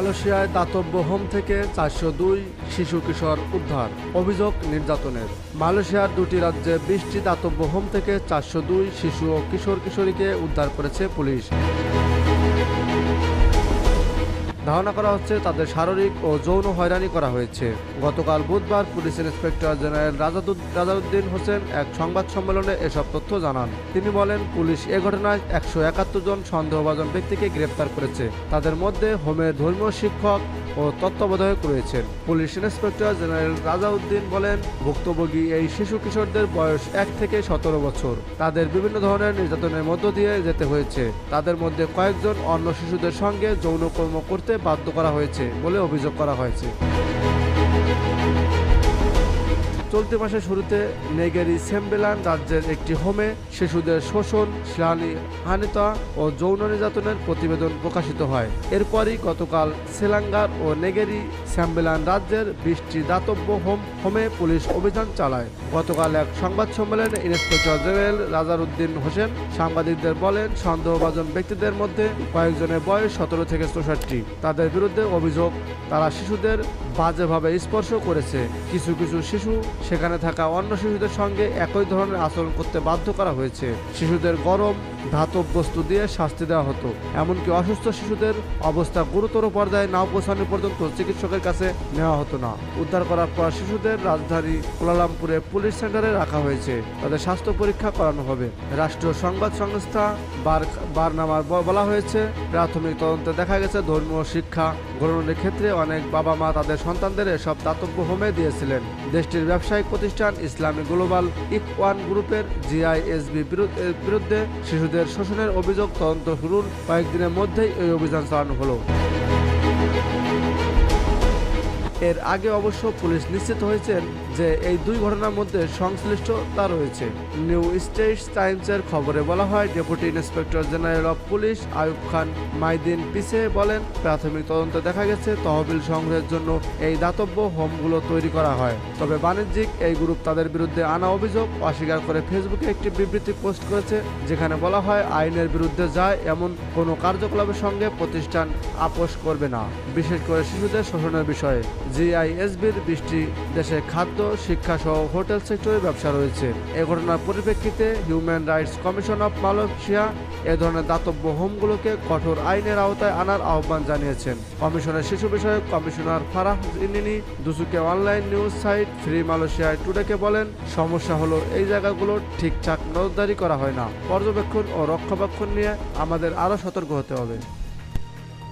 মালয়েশিয়ায় দাতব্য হোম থেকে চারশো দুই শিশু কিশোর উদ্ধার। অভিযোগ নির্যাতনের। মালয়েশিয়ার দুটি রাজ্যে বিশটি দাতব্য হোম থেকে চারশো দুই শিশু ও কিশোর কিশোরীকে উদ্ধার করেছে পুলিশ। ধারণা করা হচ্ছে তাদের শারীরিক ও যৌন হয়রানি করা হয়েছে। গতকাল বুধবার police inspector general Rajauddin Hossain এক সংবাদ সম্মেলনে এসব তথ্য জানান। তিনি বলেন, পুলিশ এ ঘটনায় একশো একাত্তর জন সন্দেহভাজন ব্যক্তিকে গ্রেপ্তার করেছে। তাদের মধ্যে হোমের ধর্মীয় শিক্ষক ও তত্ত্বাবধায়ক রয়েছেন। পুলিশ ইন্সপেক্টর জেনারেল রাজাউদ্দিন বলেন, ভুক্তভোগী এই শিশু কিশোরদের বয়স এক থেকে সতেরো বছর। তাদের বিভিন্ন ধরনের নির্যাতনের মধ্য দিয়ে যেতে হয়েছে। তাদের মধ্যে কয়েকজন অন্য শিশুদের সঙ্গে যৌনকর্ম করতে বাধ্য করা হয়েছে বলে অভিযোগ করা হয়েছে। চলতি মাসের শুরুতে নেগেরি সেম্বেলান রাজ্যের একটি হোমে শিশুদের শোষণ, শ্লানি, হানিতা ও যৌন নির্যাতনের প্রতিবেদন প্রকাশিত হয়। এরপরই গতকাল সেলাঙ্গার ও নেগেরি স্যাম্বেলান রাজ্যের বিশটি দাতব্য হোম হোমে পুলিশ অভিযান চালায়। গতকাল এক সংবাদ সম্মেলনে ইন্সপেক্টর জেনারেল রাজারউদ্দিন হোসেন সাংবাদিকদের বলেন, সন্দেহভাজন ব্যক্তিদের মধ্যে কয়েকজনের বয়স সতেরো থেকে চৌষট্টি। তাদের বিরুদ্ধে অভিযোগ, তারা শিশুদের বাজেভাবে স্পর্শ করেছে। কিছু কিছু শিশু সেখানে থাকা অন্য শিশুদের সঙ্গে একই ধরনের আচরণ করতে বাধ্য করা হয়েছে। শিশুদের গরম, ধাতব বস্তু দিয়ে শাস্তি দেওয়া হতো। এমনকি অসুস্থ শিশুদের অবস্থা গুরুতর পর্যায়ে না পৌঁছানো পর্যন্ত চিকিৎসকের কাছে নেওয়া হতো না। উদ্ধার করার পর শিশুদের রাজধানী কোলালামপুরে পুলিশ সেন্টারে রাখা হয়েছে। তাদের স্বাস্থ্য পরীক্ষা করানো হবে। রাষ্ট্রীয় সংবাদ সংস্থা বার বারনামার বলা হয়েছে, প্রাথমিক তদন্তে দেখা গেছে ধর্মীয় শিক্ষা গ্রহণের ক্ষেত্রে অনেক বাবা মা তাদের সন্তানদের এসব দাতব্য হোমে দিয়েছিলেন। দেশটির ব্যবসায়িক প্রতিষ্ঠান ইসলামী গ্লোবাল ইকওয়ান গ্রুপের জিআইএসবি বিরুদ্ধে শিশুদের শোষণের অভিযোগ তদন্ত শুরুর কয়েকদিনের মধ্যেই এই অভিযান চালানো হলো। এর আগে অবশ্য পুলিশ নিশ্চিত হয়েছেন যে এই দুই ঘটনার মধ্যে সংশ্লিষ্টতা রয়েছে। নিউ স্টেটস টাইমসের খবরে বলা হয়, deputy inspector general of police Ayub Khan Mydin Pitchay বলেন, প্রাথমিক তদন্তে দেখা গেছে, তহবিল সংগ্রহের জন্য এই দাতব্য হোমগুলো তৈরি করা হয়। তবে বাণিজ্যিক এই গ্রুপ তাদের বিরুদ্ধে আনা অভিযোগ অস্বীকার করে ফেসবুকে একটি বিবৃতি পোস্ট করেছে, যেখানে বলা হয়, আইনের বিরুদ্ধে যায় এমন কোনো কার্যকলাপের সঙ্গে প্রতিষ্ঠান আপোষ করবে না। বিশেষ করে শিশুদের শোষণের বিষয়ে। জিআইএসবির বৃষ্টি দেশে খাদ্য শিক্ষা সহ হোটেল সেক্টরে ব্যবসা রয়েছে। এ ঘটনার পরিপ্রেক্ষিতে human rights commission of Malaysia এ ধরনের দাতব্য হোমগুলোকে কঠোর আইনের আওতায় আনার আহ্বান জানিয়েছেন। কমিশনের শিশু বিষয়ক commissioner Farah ইনিনি দুসুকে online news site free Malaysia টুডেকে বলেন, সমস্যা হলো এই জায়গাগুলো ঠিকঠাক নজরদারি করা হয় না। পর্যবেক্ষণ ও রক্ষণাবেক্ষণ নিয়ে আমাদের আরও সতর্ক হতে হবে।